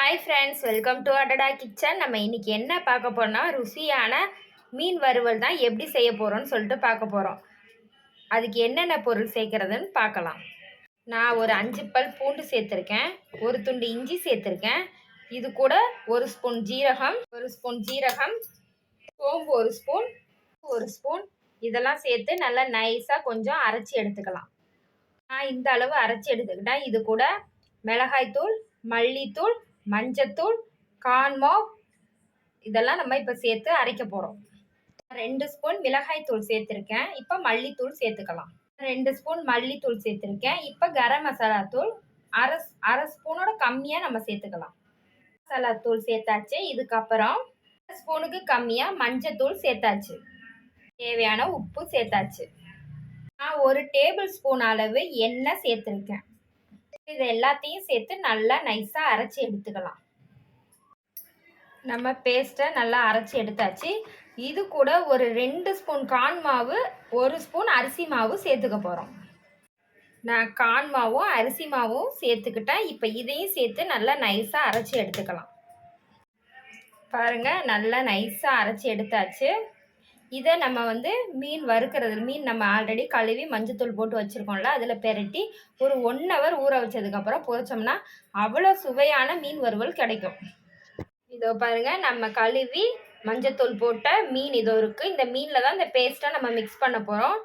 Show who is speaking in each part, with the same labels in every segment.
Speaker 1: Hi friends welcome to அடடா kitchen நம்ம இன்றைக்கி என்ன பார்க்க போகிறோம்னா ருசியான மீன் வறுவல் தான் எப்படி செய்ய போகிறோம்னு சொல்லிட்டு பார்க்க போகிறோம் அதுக்கு என்னென்ன பொருள் சேர்க்குறதுன்னு பார்க்கலாம். நான் ஒரு அஞ்சு பல் பூண்டு சேர்த்துருக்கேன் ஒரு துண்டு இஞ்சி சேர்த்துருக்கேன் இது கூட ஒரு ஸ்பூன் ஜீரகம் ஒரு ஸ்பூன் ஜீரகம் சோம்பு ஒரு ஸ்பூன் ஒரு ஸ்பூன் இதெல்லாம் சேர்த்து நல்லா நைஸாக கொஞ்சம் அரைச்சி எடுத்துக்கலாம். நான் இந்த அளவு அரைச்சி எடுத்துக்கிட்டேன். இது கூட மிளகாய்த்தூள் மல்லித்தூள் மஞ்சத்தூள் கான்மோ இதெல்லாம் நம்ம இப்போ சேர்த்து அரைக்க போகிறோம் ரெண்டு ஸ்பூன் மிளகாய்த்தூள் சேர்த்துருக்கேன். இப்போ மல்லித்தூள் சேர்த்துக்கலாம். ரெண்டு ஸ்பூன் மல்லித்தூள் சேர்த்துருக்கேன். இப்போ கரம் மசாலா தூள் அரை அரை ஸ்பூனோட கம்மியாக நம்ம சேர்த்துக்கலாம். மசாலா தூள் சேர்த்தாச்சு. இதுக்கப்புறம் அரை ஸ்பூனுக்கு கம்மியாக மஞ்சத்தூள் சேர்த்தாச்சு. தேவையான உப்பு சேர்த்தாச்சு. நான் ஒரு டேபிள் ஸ்பூன் அளவு எண்ணெய் சேர்த்துருக்கேன். இது எல்லாத்தையும் சேர்த்து நல்லா நைஸாக அரைச்சி எடுத்துக்கலாம். நம்ம பேஸ்ட்டை நல்லா அரைச்சி எடுத்தாச்சு. இது கூட ஒரு ரெண்டு ஸ்பூன் கான் மாவு ஒரு ஸ்பூன் அரிசி மாவு சேர்த்துக்க போகிறோம் நான் கான் மாவும் அரிசி மாவும் சேர்த்துக்கிட்டேன். இப்போ இதையும் சேர்த்து நல்லா நைஸாக அரைச்சி எடுத்துக்கலாம். பாருங்கள் நல்லா நைஸாக அரைச்சி எடுத்தாச்சு. இதை நம்ம வந்து மீன் வறுக்கிறது மீன் நம்ம ஆல்ரெடி கழுவி மஞ்சத்தூள் போட்டு வச்சுருக்கோம்ல அதில் பெரட்டி ஒரு ஒன் ஹவர் ஊற வச்சதுக்கப்புறம் பொரிச்சோம்னா அவ்வளோ சுவையான மீன் வறுவல் கிடைக்கும். இதோ பாருங்கள் நம்ம கழுவி மஞ்சத்தூள் போட்ட மீன் இதோ இருக்குது இந்த மீனில் தான் இந்த பேஸ்ட்டை நம்ம மிக்ஸ் பண்ண போகிறோம்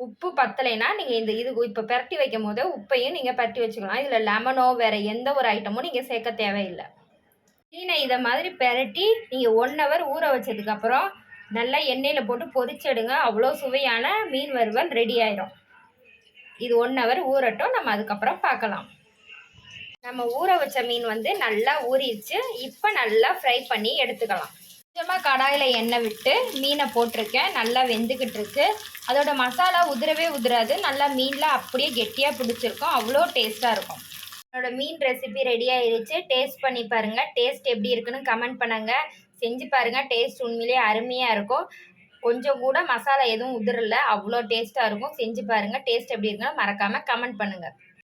Speaker 1: உப்பு பத்தலைன்னா நீங்கள் இந்த இது இப்போ பெரட்டி வைக்கும் போது உப்பையும் நீங்கள் பெரட்டி வச்சுக்கலாம். இதில் லெமனோ வேறு எந்த ஒரு ஐட்டமும் நீங்கள் சேர்க்க தேவையில்லை. மீனை இதை மாதிரி பெரட்டி நீங்கள் ஒன் ஹவர் ஊற வச்சதுக்கப்புறம் நல்லா எண்ணெயில் போட்டு பொரிச்செடுங்க அவ்வளோ சுவையான மீன் வறுவல் ரெடி ஆயிரும். இது ஒன் ஹவர் ஊறட்டும். நம்ம அதுக்கப்புறம் பார்க்கலாம். நம்ம ஊற வச்ச மீன் வந்து நல்லா ஊறிடுச்சு. இப்போ நல்லா ஃப்ரை பண்ணி எடுத்துக்கலாம். கொஞ்சமாக கடாயில் எண்ணெய் விட்டு மீனை போட்டிருக்கேன். நல்லா வெந்துக்கிட்டு இருக்கு. அதோட மசாலா உதிரவே உதிராது. நல்லா மீனில் அப்படியே கெட்டியாக பிடிச்சிருக்கும். அவ்வளோ டேஸ்ட்டாக இருக்கும். என்னோட மீன் ரெசிபி ரெடி ஆயிடுச்சு. டேஸ்ட் பண்ணி பாருங்கள் டேஸ்ட் எப்படி இருக்குன்னு கமெண்ட் பண்ணுங்கள் செஞ்சு பாருங்கள் டேஸ்ட் உண்மையிலே அருமையாக இருக்கும். கொஞ்சம் கூட மசாலா எதுவும் உதிரல அவ்வளோ டேஸ்ட்டாக இருக்கும். செஞ்சு பாருங்கள் டேஸ்ட் எப்படி இருக்குன்னு மறக்காமல் கமெண்ட் பண்ணுங்கள்